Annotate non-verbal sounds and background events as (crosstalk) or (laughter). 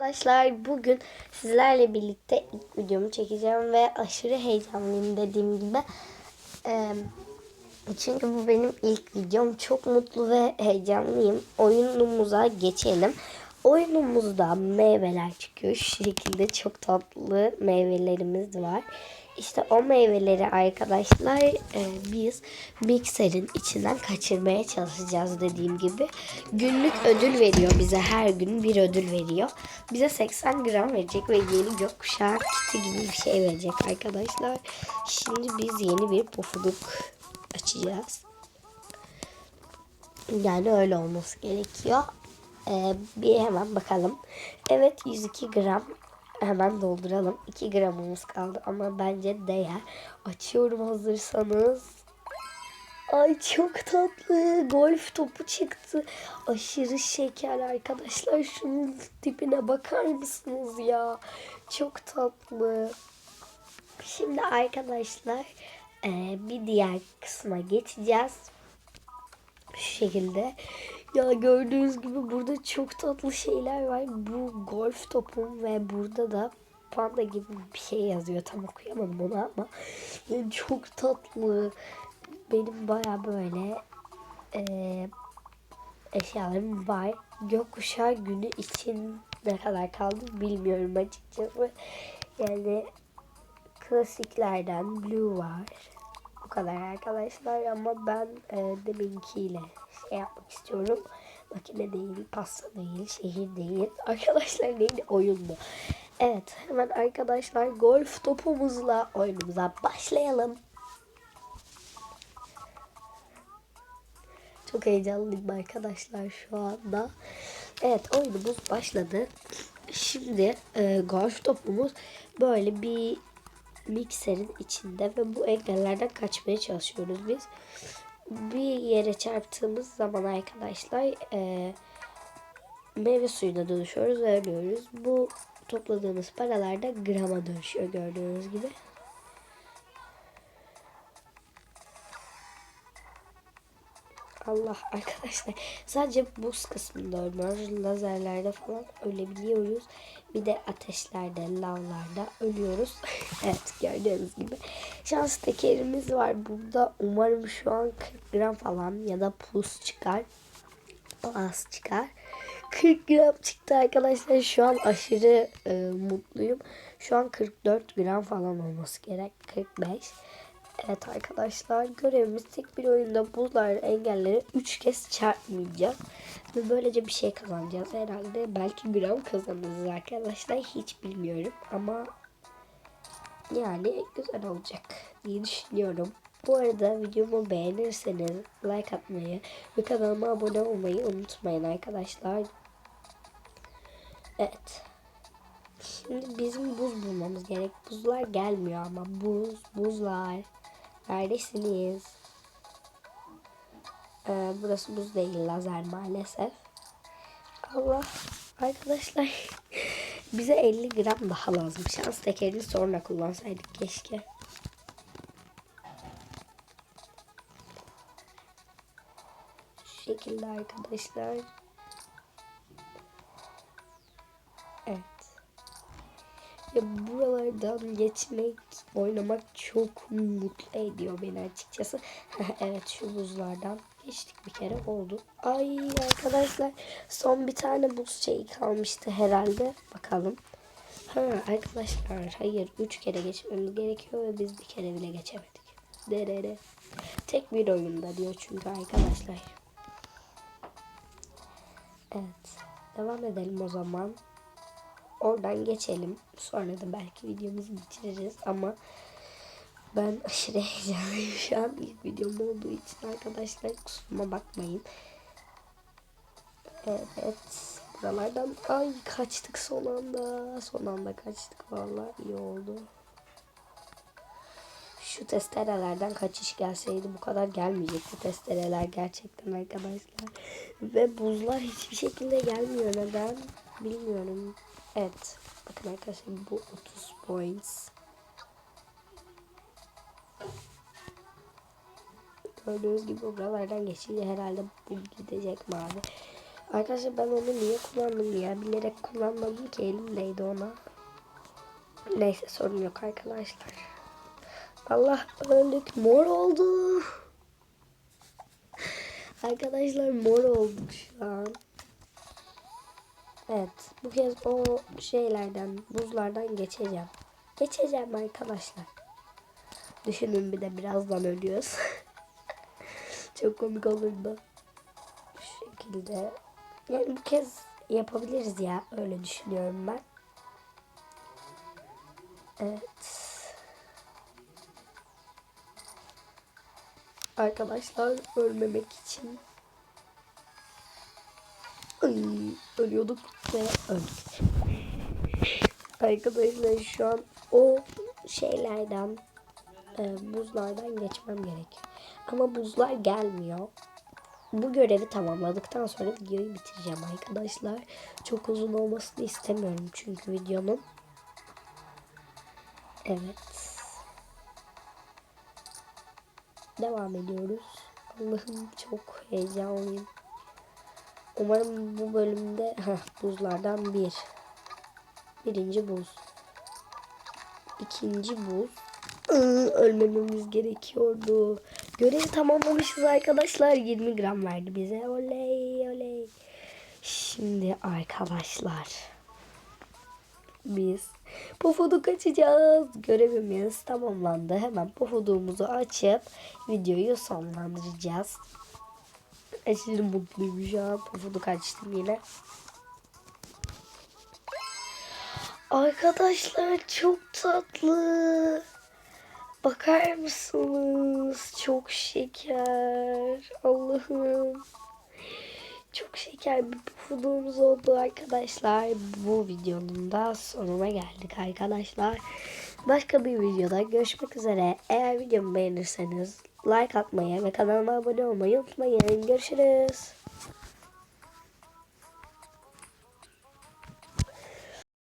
Arkadaşlar bugün sizlerle birlikte ilk videomu çekeceğim ve aşırı heyecanlıyım dediğim gibi. Ee, çünkü bu benim ilk videom. Çok mutlu ve heyecanlıyım. Oyunumuza geçelim. Oyunumuzda meyveler çıkıyor. Şu şekilde çok tatlı meyvelerimiz var. İşte o meyveleri arkadaşlar e, biz mikserin içinden kaçırmaya çalışacağız dediğim gibi. Günlük ödül veriyor bize her gün bir ödül veriyor. Bize 80 gram verecek ve yeni gökkuşağı kiti gibi bir şey verecek arkadaşlar. Şimdi biz yeni bir pofuduk açacağız. Yani öyle olması gerekiyor. Ee, bir hemen bakalım. Evet 102 gram hemen dolduralım. 2 gramımız kaldı ama bence değer. Açıyorum hazırsanız. Ay çok tatlı. Golf topu çıktı. Aşırı şeker arkadaşlar. Şunun tipine bakar mısınız ya? Çok tatlı. Şimdi arkadaşlar e, bir diğer kısma geçeceğiz. Şu şekilde. Ya gördüğünüz gibi burada çok tatlı şeyler var. Bu golf topu ve burada da panda gibi bir şey yazıyor. Tam okuyamadım onu ama çok tatlı. Benim baya böyle e, eşyalarım var. Gökkuşağı günü için ne kadar kaldı bilmiyorum açıkçası. Yani klasiklerden Blue var. Bu kadar arkadaşlar ama ben e, deminkiyle şey yapmak istiyorum. Makine değil, pasta değil, şehir değil. (laughs) Arkadaşlar neydi? Oyundu. Evet hemen arkadaşlar golf topumuzla oyunumuza başlayalım. Çok heyecanlıyım arkadaşlar şu anda. Evet oyunumuz başladı. Şimdi e, golf topumuz böyle bir mikserin içinde ve bu engellerden kaçmaya çalışıyoruz biz. Bir yere çarptığımız zaman arkadaşlar e, meyve suyuna dönüşüyoruz ve ölüyoruz. Bu topladığımız paralar da grama dönüşüyor gördüğünüz gibi. Allah arkadaşlar sadece buz kısmında ölmüyoruz. Lazerlerde falan ölebiliyoruz. Bir de ateşlerde, lavlarda ölüyoruz. (laughs) evet gördüğünüz gibi. Şans tekerimiz var burada. Umarım şu an 40 gram falan ya da plus çıkar. Az çıkar. 40 gram çıktı arkadaşlar. Şu an aşırı e, mutluyum. Şu an 44 gram falan olması gerek. 45. Evet arkadaşlar görevimiz tek bir oyunda buzlar engelleri 3 kez çarpmayacağız. Ve böylece bir şey kazanacağız herhalde. Belki gram kazanırız arkadaşlar. Hiç bilmiyorum ama yani güzel olacak diye düşünüyorum. Bu arada videomu beğenirseniz like atmayı ve kanalıma abone olmayı unutmayın arkadaşlar. Evet. Şimdi bizim buz bulmamız gerek. Buzlar gelmiyor ama buz, buzlar. Neredesiniz? Ee, burası buz değil lazer maalesef. Allah arkadaşlar (laughs) bize 50 gram daha lazım. Şans tekerini sonra kullansaydık keşke. Şu şekilde arkadaşlar. Evet. Ya buralardan geçmek, oynamak çok mutlu ediyor beni açıkçası. (laughs) evet şu buzlardan geçtik bir kere oldu. Ay arkadaşlar son bir tane buz şeyi kalmıştı herhalde. Bakalım. Ha arkadaşlar hayır 3 kere geçmemiz gerekiyor ve biz bir kere bile geçemedik. Derere. Tek bir oyunda diyor çünkü arkadaşlar. Evet. Devam edelim o zaman. Oradan geçelim. Sonra da belki videomuzu bitiririz ama ben aşırı (laughs) heyecanlıyım şu an ilk videom olduğu için arkadaşlar kusuruma bakmayın. Evet. Buralardan ay kaçtık son anda. Son anda kaçtık vallahi iyi oldu. Şu testerelerden kaçış gelseydi bu kadar gelmeyecekti testereler gerçekten arkadaşlar. Ve buzlar hiçbir şekilde gelmiyor neden bilmiyorum. Evet. Bakın arkadaşlar bu 30 points. Gördüğünüz gibi buralardan geçince herhalde bu gidecek mavi. Arkadaşlar ben onu niye kullandım ya? Bilerek kullanmadım ki elimdeydi ona. Neyse sorun yok arkadaşlar. Allah öldük mor oldu. (laughs) Arkadaşlar mor olduk şu an. Evet bu kez o şeylerden buzlardan geçeceğim. Geçeceğim arkadaşlar. Düşünün bir de birazdan ölüyoruz. (laughs) Çok komik olurdu. Bu şekilde. Yani bu kez yapabiliriz ya. Öyle düşünüyorum ben. Evet. Arkadaşlar ölmemek için Ölüyorduk ve öldük. Arkadaşlar şu an o şeylerden e, buzlardan geçmem gerekiyor. Ama buzlar gelmiyor. Bu görevi tamamladıktan sonra videoyu bitireceğim arkadaşlar. Çok uzun olmasını istemiyorum çünkü videonun. Evet. Devam ediyoruz. Allah'ım çok heyecanlıyım. Umarım bu bölümde heh, buzlardan bir. Birinci buz. İkinci buz. Ölmememiz gerekiyordu. Görevi tamamlamışız arkadaşlar. 20 gram verdi bize. Oley oley. Şimdi arkadaşlar. Biz pofuduk açacağız. Görevimiz tamamlandı. Hemen pofuduğumuzu açıp videoyu sonlandıracağız. Aşırı mutluyum şu an. Pofuduk açtım yine. Arkadaşlar çok tatlı. Bakar mısınız? Çok şeker. Allah'ım. Çok şeker bir pufuduğumuz oldu arkadaşlar. Bu videonun da sonuna geldik arkadaşlar. Başka bir videoda görüşmek üzere. Eğer videomu beğenirseniz like atmayı ve kanalıma abone olmayı unutmayın. Görüşürüz.